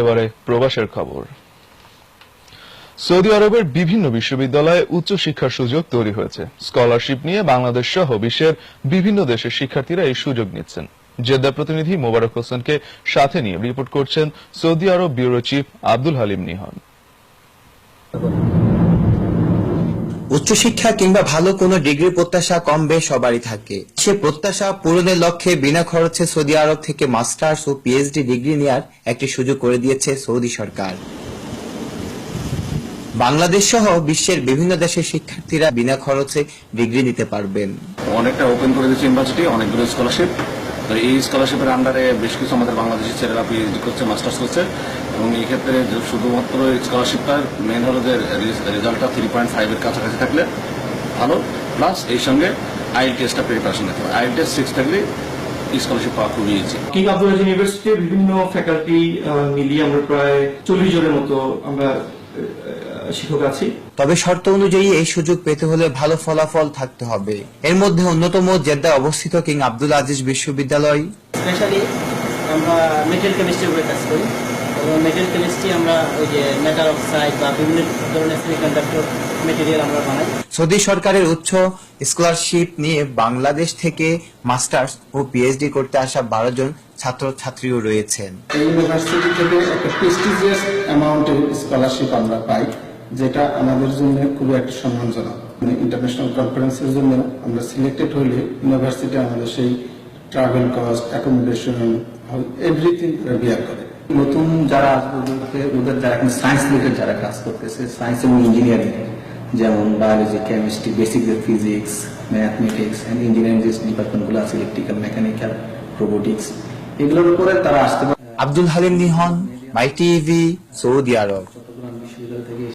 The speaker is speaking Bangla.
এবারে প্রবাসের খবর। সৌদি আরবের বিভিন্ন বিশ্ববিদ্যালয়ে উচ্চ শিক্ষার সুযোগ তৈরি হয়েছে। স্কলারশিপ নিয়ে বাংলাদেশ সহ বিশ্বের বিভিন্ন দেশের শিক্ষার্থীরা এই সুযোগ নিচ্ছেন। জেদ্দা প্রতিনিধি মোবারক হোসেনকে সাথে নিয়ে রিপোর্ট করছেন সৌদি আরব bureau chief Abdul Halim Nihon. উচ্চশিক্ষা কিংবা ভালো কোনো ডিগ্রি প্রত্যাশা কম বেশ সবারই থাকে। সে প্রত্যাশা পূরণের লক্ষ্যে বিনা খরচে সৌদি আরব থেকে মাস্টার্স ও পিএইচডি ডিগ্রি নেওয়ার একটি সুযোগ করে দিয়েছে সৌদি সরকার। বাংলাদেশ সহ বিশ্বের বিভিন্ন দেশের শিক্ষার্থীরা বিনা খরচে ডিগ্রি নিতে পারবেন। অনেকটা ওপেন করে দিয়েছে ইউনিভার্সিটি অনেকগুলো স্কলারশিপ তো এই স্কলারশিপের আন্ডারে বেশ কিছু আমাদের বাংলাদেশি ছেলেরা পিএইচডি করছে মাস্টার্স করছে এবং এই ক্ষেত্রে শুধুমাত্র স্কলারশিপটার মেন হলো যে রেজাল্টটা থ্রি পয়েন্ট ফাইভের কাছাকাছি থাকলে ভালো প্লাস এই সঙ্গে আইএল টেস্টটা প্রিপারেশন নিতে হবে। আইএল টেস্ট সিক্স থাকলে স্কলারশিপ বিভিন্ন ফ্যাকাল্টি মিলিয়ে আমরা প্রায় চল্লিশ জনের মতো আমরা শিক্ষক আছি। তবে শর্ত অনুযায়ী এই সুযোগ পেতে হলে ভালো ফলাফল থাকতে হবে। এর মধ্যে অন্যতম জেদ্দায় অবস্থিত কিং আব্দুল আজিজ বিশ্ববিদ্যালয়। স্পেশালি আমরা মেটেরিয়াল কেমিস্ট্রির উপরে কাজ করি। এবং মেটেরিয়াল কেমিস্ট্রি আমরা ওই যে মেটাল অক্সাইড বা বিভিন্ন ধরনের সেমিকন্ডাক্টর মেটেরিয়াল আমরা বানাই। সৌদি সরকারের উচ্চ স্কলারশিপ নিয়ে বাংলাদেশ থেকে মাস্টার্স ও পিএইচডি করতে আসা বারো জন ছাত্র ছাত্রীও রয়েছেন ইউনিভার্সিটি থেকে একটা প্রেস্টিজিয়াস অ্যামাউন্টের স্কলারশিপ আমরা পাই যেটা আমাদের জন্য খুবই একটা সম্মানজনক। মানে ইন্টারন্যাশনাল কনফারেন্সের জন্য আমরা সিলেক্টেড হলে ইউনিভার্সিটি আমাদের সেই travel cost accommodation everything bear করে। নতুন যারা আসবে ওদের যারা এখন সায়েন্স রিলেটেড যারা কাজ করতেছে সায়েন্স এবং ইঞ্জিনিয়ারিং যেমন biology chemistry basic physics mathematics and engineering যে ডিপার্টমেন্টগুলো আছে ইলেকট্রিক্যাল মেকানিক্যাল রোবোটিক্স এগুলোর উপরে তারা আসতে পারে Abdul Halim Nihon my TV Saudi আরব। চট্টগ্রাম বিশ্ববিদ্যালয় থেকে